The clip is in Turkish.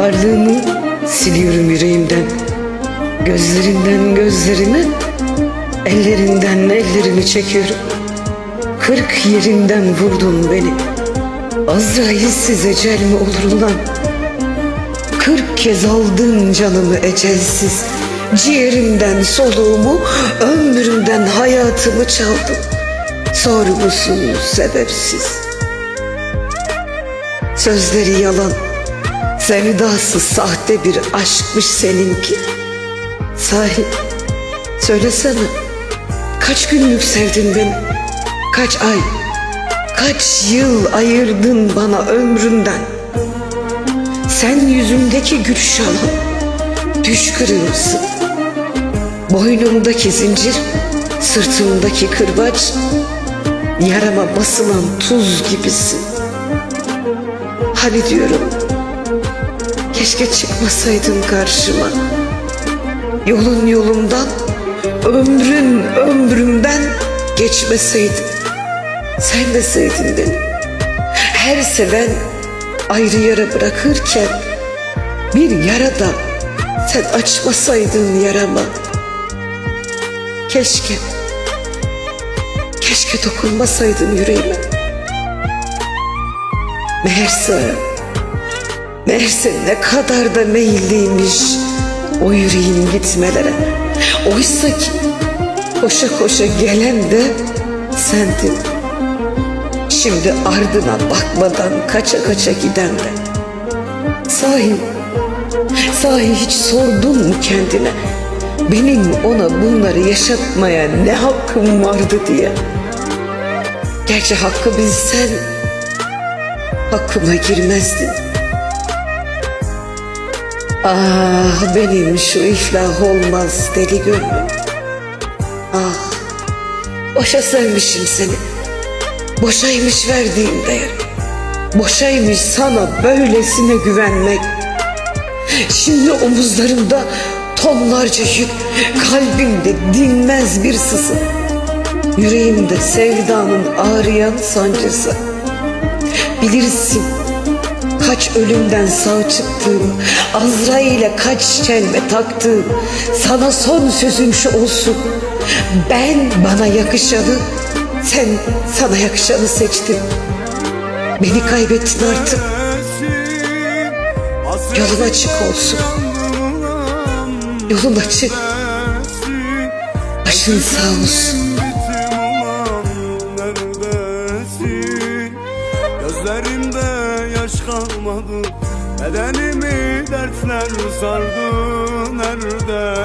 Varlığımı siliyorum yüreğimden. Gözlerinden gözlerimi, ellerinden ellerimi çekiyorum. Kırk yerinden vurdun beni. Azrail size ecel mi olur ulan? Kırk kez aldın canımı ecelsiz. Ciğerimden soluğumu, ömrümden hayatımı çaldın. Sorgusuz, sebepsiz. Sözleri yalan, sevdası sahte bir aşkmış seninki. Sahi, söylesene, kaç günlük sevdin beni? Kaç ay, kaç yıl ayırdın bana ömründen? Sen yüzümdeki gülüş yalan, düş kırıyorsun. Boynumdaki zincir, sırtımdaki kırbaç, yarama basılan tuz gibisin. Hani diyorum, keşke çıkmasaydın karşıma. Yolun yolumdan, ömrün ömrümden geçmeseydin. Sen deseydin beni. Her seven ayrı yara bırakırken bir yara da sen açmasaydın yarama. Keşke, keşke dokunmasaydın yüreğime. Meğerse, meğerse ne kadar da meyilliymiş o yüreğin gitmelere. Oysa ki koşa koşa gelen de sendin. Şimdi ardına bakmadan kaça kaça giden de. Sahi, sahi hiç sordun mu kendine? Benim ona bunları yaşatmaya ne hakkım vardı diye. Gerçi hakkı bilsen hakkıma girmezdin. Ah benim şu iflah olmaz deli gönlüm. Ah boşa sevmişim seni. Boşaymış verdiğim değer. Boşaymış sana böylesine güvenmek. Şimdi omuzlarımda tonlarca yük, kalbimde dinmez bir sızı. Yüreğimde sevdanın ağrıyan sancısı. Bilirsin kaç ölümden sağ çıktığım, Azrail'e kaç çelme taktığım, sana son sözüm şu olsun. Ben bana yakışanı, sen sana yakışanı seçtin. Beni kaybettin artık. Yolun açık olsun. Yolun açık. Başın sağ olsun. Gözlerimde yaş kalmadı Bedenimi dertler sardı Neredesin?